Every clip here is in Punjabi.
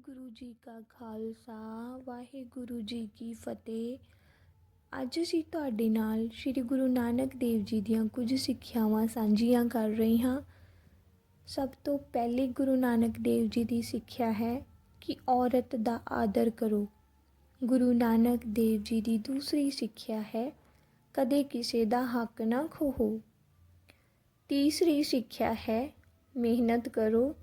ਵਾਹਿਗੁਰੂ ਜੀ ਕਾ ਖਾਲਸਾ, ਵਾਹਿਗੁਰੂ ਜੀ ਕੀ ਫਤਿਹ। ਅੱਜ ਅਸੀਂ ਤੁਹਾਡੇ ਨਾਲ ਸ੍ਰੀ ਗੁਰੂ ਨਾਨਕ ਦੇਵ ਜੀ ਦੀਆਂ ਕੁਝ ਸਿੱਖਿਆਵਾਂ ਸਾਂਝੀਆਂ ਕਰ ਰਹੇ ਹਾਂ। ਸਭ ਤੋਂ ਪਹਿਲੀ ਗੁਰੂ ਨਾਨਕ ਦੇਵ ਜੀ ਦੀ ਸਿੱਖਿਆ ਹੈ ਕਿ ਔਰਤ ਦਾ ਆਦਰ ਕਰੋ। ਗੁਰੂ ਨਾਨਕ ਦੇਵ ਜੀ ਦੀ ਦੂਸਰੀ ਸਿੱਖਿਆ ਹੈ, ਕਦੇ ਕਿਸੇ ਦਾ ਹੱਕ ਨਾ ਖੋਹੋ। ਤੀਸਰੀ ਸਿੱਖਿਆ ਹੈ, ਮਿਹਨਤ ਕਰੋ,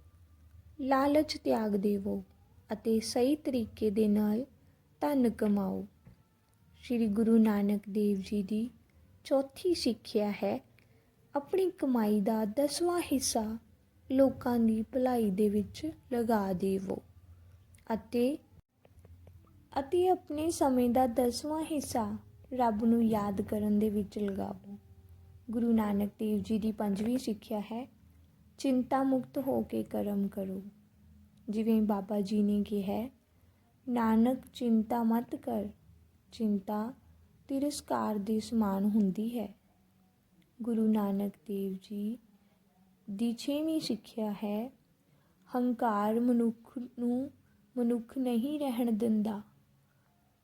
ਲਾਲਚ ਤਿਆਗ ਦੇਵੋ। ਅਤੇ ਸਹੀ ਤਰੀਕੇ ਦੇ ਨਾਲ ਧਨ ਕਮਾਓ। ਸ੍ਰੀ ਗੁਰੂ ਨਾਨਕ ਦੇਵ ਜੀ ਦੀ ਚੌਥੀ ਸਿੱਖਿਆ ਹੈ। ਆਪਣੀ ਕਮਾਈ ਦਾ ਦਸਵਾਂ ਹਿੱਸਾ ਲੋਕਾਂ ਦੀ ਭਲਾਈ ਦੇ ਵਿੱਚ ਲਗਾ ਦੇਵੋ ਅਤੇ ਅਤੇ ਆਪਣੇ ਸਮੇਂ ਦਾ ਦਸਵਾਂ ਹਿੱਸਾ ਰੱਬ ਨੂੰ ਯਾਦ ਕਰਨ ਦੇ ਵਿੱਚ ਲਗਾਵੋ। ਗੁਰੂ ਨਾਨਕ ਦੇਵ ਜੀ ਦੀ ਪੰਜਵੀਂ ਸਿੱਖਿਆ ਹੈ, ਚਿੰਤਾ ਮੁਕਤ ਹੋ ਕੇ ਕਰਮ ਕਰੋ। ਜਿਵੇਂ ਬਾਬਾ ਜੀ ਨੇ ਕਿਹਾ, ਨਾਨਕ, ਚਿੰਤਾ ਮਤ ਕਰ। ਚਿੰਤਾ ਤਿਰਸਕਾਰ ਦੇ ਸਮਾਨ ਹੁੰਦੀ ਹੈ। ਗੁਰੂ ਨਾਨਕ ਦੇਵ ਜੀ ਦੀ ਛੇਵੀਂ ਸਿੱਖਿਆ ਹੈ, ਹੰਕਾਰ ਮਨੁੱਖ ਨੂੰ ਮਨੁੱਖ ਨਹੀਂ ਰਹਿਣ ਦਿੰਦਾ।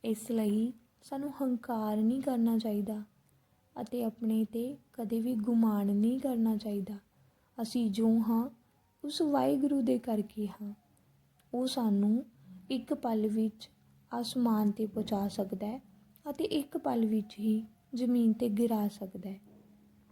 ਇਸ ਲਈ ਸਾਨੂੰ ਹੰਕਾਰ ਨਹੀਂ ਕਰਨਾ ਚਾਹੀਦਾ ਅਤੇ ਆਪਣੇ ਤੇ ਕਦੇ ਵੀ ਗੁਮਾਨ ਨਹੀਂ ਕਰਨਾ ਚਾਹੀਦਾ। ਅਸੀਂ ਜੋ ਹਾਂ, ਉਸ ਵਾਹਿਗੁਰੂ ਦੇ ਕਰਕੇ ਹਾਂ। ਉਹ ਸਾਨੂੰ ਇੱਕ ਪਲ ਵਿੱਚ ਆਸਮਾਨ ਤੇ ਪਹੁੰਚਾ ਸਕਦਾ ਅਤੇ ਇੱਕ ਪਲ ਵਿੱਚ ਹੀ ਜ਼ਮੀਨ ਤੇ ਗਿਰਾ ਸਕਦਾ